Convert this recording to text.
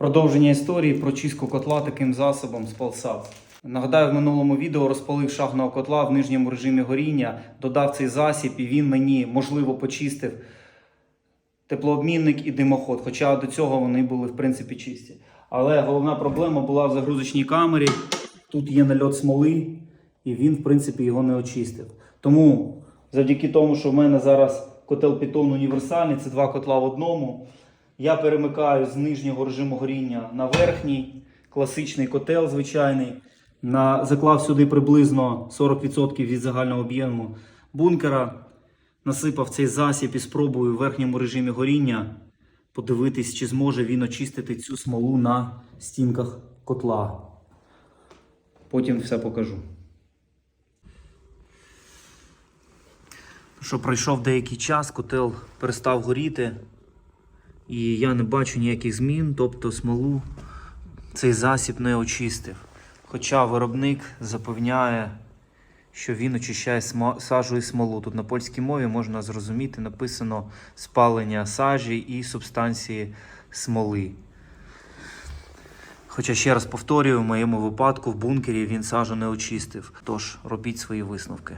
Продовження історії про чистку котла таким засобом з Палсап. Нагадаю, в минулому відео розпалив шахного котла в нижньому режимі горіння, додав цей засіб, і він мені можливо почистив теплообмінник і димоход. Хоча до цього вони були в принципі чисті. Але головна проблема була в загрузочній камері. Тут є нальот смоли, і він, в принципі, його не очистив. Тому, завдяки тому, що в мене зараз котел Python універсальний, це два котла в одному. Я перемикаю з нижнього режиму горіння на верхній, класичний котел звичайний. На, заклав сюди приблизно 40% від загального об'єму бункера. Насипав цей засіб і спробую в верхньому режимі горіння подивитись, чи зможе він очистити цю смолу на стінках котла. Потім все покажу. Що пройшов деякий час, котел перестав горіти, і я не бачу ніяких змін, тобто смолу цей засіб не очистив. Хоча виробник запевняє, що він очищає сажу і смолу. Тут на польській мові можна зрозуміти, написано спалення сажі і субстанції смоли. Хоча ще раз повторюю, в моєму випадку в бункері він сажу не очистив. Тож робіть свої висновки.